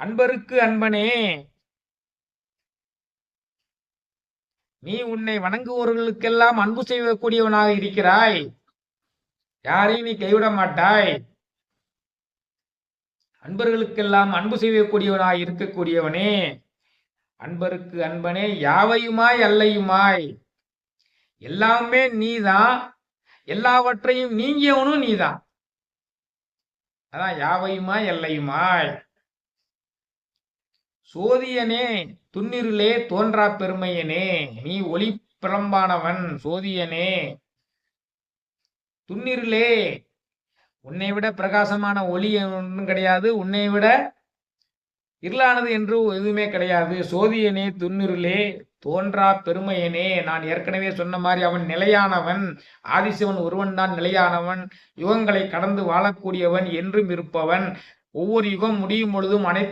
அன்பருக்கு அன்பனே. நீ உன்னை வணங்குவோர்களுக்கெல்லாம் அன்பு செய்யக்கூடியவனாக இருக்கிறாய். யாரையும் நீ கைவிட மாட்டாய். அன்பர்களுக்கெல்லாம் அன்பு செய்யக்கூடியவனாய் இருக்கக்கூடியவனே. அன்பருக்கு அன்பனே யாவையுமாய் அல்லையுமாய். எல்லாமே நீதான். எல்லாவற்றையும் நீங்கியவனும் நீதான். அதான் யாவையுமாய் எல்லையுமாய் சோதியனே துன்னிருளே தோன்றா பெருமையனே நீ ஒளி பிரம்பானவன் சோதியனே. துன்னிருளே உன்னை விட பிரகாசமான ஒளி ஒன்றும் கிடையாது உன்னை விட இருளானது என்று எதுவுமே கிடையாது. சோதியனே துன்னிருளே தோன்றா பெருமையனே. நான் ஏற்கனவே சொன்ன மாதிரி அவன் நிலையானவன் ஆதிசிவன் ஒருவன் தான் நிலையானவன் யுகங்களை கடந்து வாழக்கூடியவன் என்றும் இருப்பவன். ஒவ்வொரு யுகம் முடியும் பொழுதும் அனைத்து